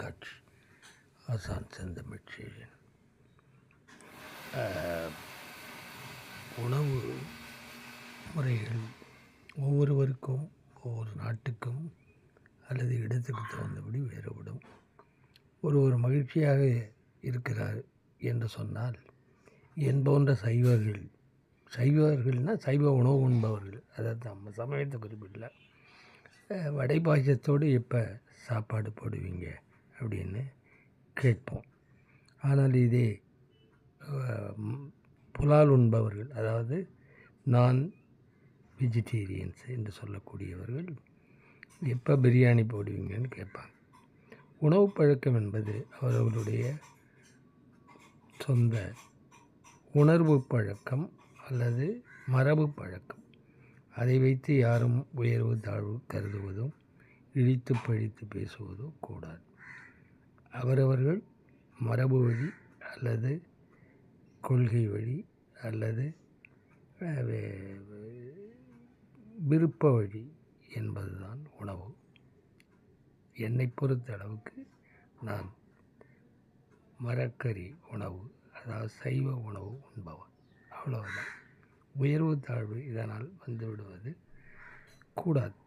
காட்சி ஆசான் செந்தமிழ்ச்செழியன் உணவு முறைகள் ஒவ்வொருவருக்கும் ஒவ்வொரு நாட்டுக்கும் அல்லது இடத்துக்கு தகுந்தபடி வேறுபடும். ஒருவர் மகிழ்ச்சியாக இருக்கிறார் என்று சொன்னால் என் போன்ற சைவர்கள் சைவர்கள்னால் சைவ உணவு உண்பவர்கள் அதாவது நம்ம சமயத்தை குறிப்பிடல. வடை பாய்ச்சத்தோடு எப்போ சாப்பாடு போடுவீங்க? அப்படின்னு கேட்போம். ஆனால் இதே புலால் உண்பவர்கள் அதாவது நான் வெஜிடேரியன்ஸ் என்று சொல்லக்கூடியவர்கள் எப்போ பிரியாணி போடுவீங்கன்னு கேட்பாங்க. உணவு பழக்கம் என்பது அவர்களுடைய சொந்த உணர்வு பழக்கம் அல்லது மரபு பழக்கம். அதை வைத்து யாரும் உயர்வு தாழ்வு கருதுவதும் இழித்து பழித்து பேசுவதும் கூடாது. அவரவர்கள் மரபு வழி அல்லது கொள்கை வழி அல்லது வே- விருப்ப வழி என்பதுதான் உணவு. என்னை பொறுத்த அளவுக்கு நான் மரக்கறி உணவு அதாவது சைவ உணவு உண்பவன். அவ்வளவுதான். உயர்வு தாழ்வு இதனால் வந்துவிடுவது கூடாது.